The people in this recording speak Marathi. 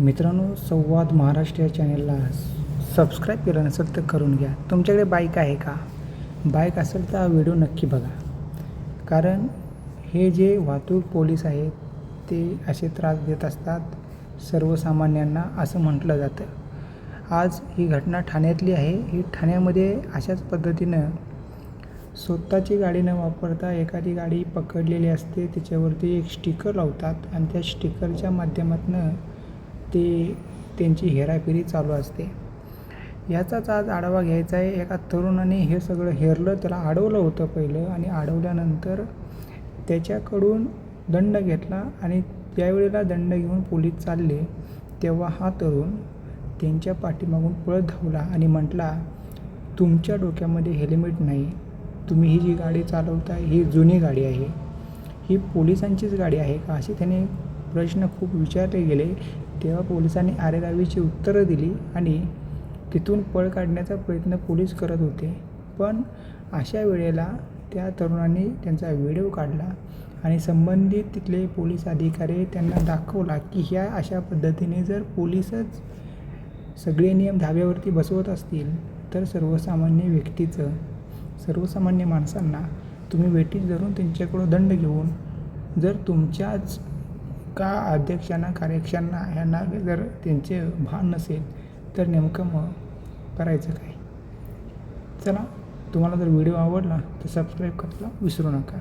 मित्रांनो संवाद महाराष्ट्र या चॅनलला सबस्क्राईब केलं नसेल तर करून घ्या. तुमच्याकडे बाईक आहे का? बाईक असेल तर हा व्हिडिओ नक्की बघा. कारण हे जे वाहतूक पोलीस आहेत ते असे त्रास देत असतात सर्वसामान्यांना असं म्हटलं जातं. आज ही घटना ठाण्यातली आहे. ही ठाण्यामध्ये अशाच पद्धतीनं स्वतःची गाडी न वापरता एखादी गाडी पकडलेली असते त्याच्यावरती एक स्टिकर लावतात आणि त्या स्टिकरच्या माध्यमातून ते त्यांची हेराफेरी चालू असते. याचाच आज आढावा घ्यायचा आहे. एका तरुणाने हे सगळं हेरलं त्याला अडवलं होतं पहिलं आणि अडवल्यानंतर त्याच्याकडून दंड घेतला आणि त्यावेळेला दंड घेऊन पोलीस चालले. तेव्हा हा तरुण त्यांच्या पाठीमागून पळत धावला आणि म्हटला तुमच्या डोक्यामध्ये हेल्मेट नाही. तुम्ही ही जी गाडी चालवताय ही जुनी गाडी आहे. ही पोलिसांचीच गाडी आहे का? अशी त्याने प्रश्न खूप विचारले गेले. तेव्हा पोलिसांनी आरेरावीची उत्तरं दिली आणि तिथून पळ काढण्याचा प्रयत्न पोलीस करत होते. पण अशा वेळेला त्या तरुणांनी त्यांचा व्हिडिओ काढला आणि संबंधित तिथले पोलीस अधिकारी त्यांना दाखवला की ह्या अशा पद्धतीने जर पोलीसच सगळे नियम धाब्यावरती बसवत असतील तर सर्वसामान्य व्यक्तीचं सर्वसामान्य माणसांना तुम्ही वेटीत धरून त्यांच्याकडून दंड घेऊन जर तुमच्याच का अध्यक्षांना कार्यक्षांना ह्यांना जर त्यांचे भान नसेल तर नेमकं मग करायचं काय? चला तुम्हाला जर व्हिडिओ आवडला तर सबस्क्राईब करायला विसरू नका.